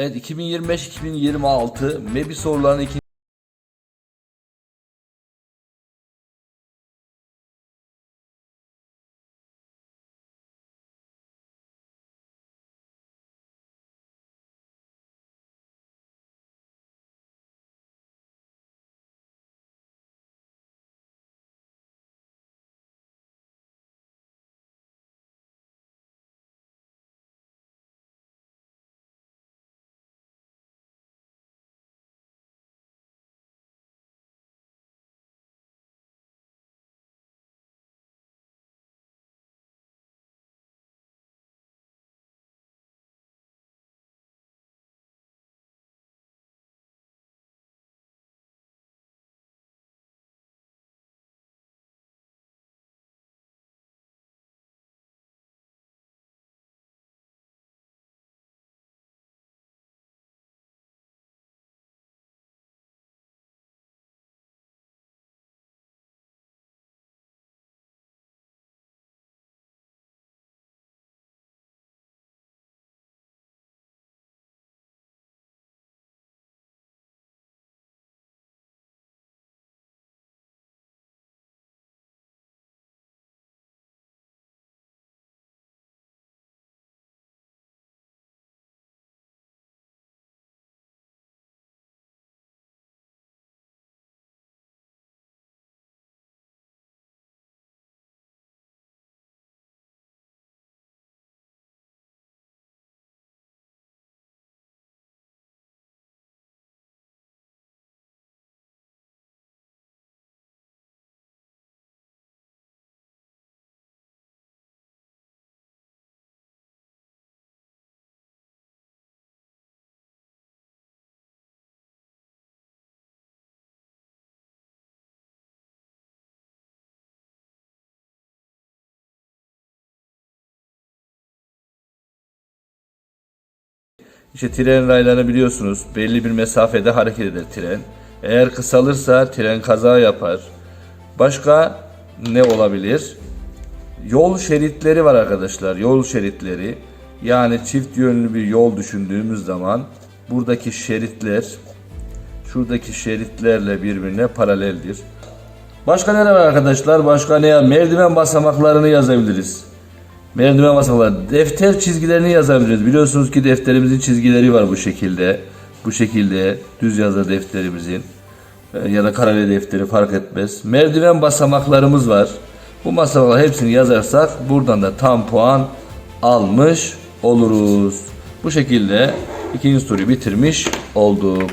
Evet 2025-2026 MEBI sorularının ikinci İşte tren raylarını biliyorsunuz belli bir mesafede hareket eder tren. Eğer kısalırsa tren kaza yapar. Başka ne olabilir? Yol şeritleri var arkadaşlar. Yol şeritleri. Yani çift yönlü bir yol düşündüğümüz zaman buradaki şeritler şuradaki şeritlerle birbirine paraleldir. Başka ne var arkadaşlar? Başka ne? Merdiven basamaklarını yazabiliriz. Merdiven basamakları. Defter çizgilerini yazabiliriz. Biliyorsunuz ki defterimizin çizgileri var bu şekilde. Bu şekilde düz yazı defterimizin e, ya da kareli defteri fark etmez. Merdiven basamaklarımız var. Bu basamakları hepsini yazarsak buradan da tam puan almış oluruz. Bu şekilde ikinci soruyu bitirmiş olduk.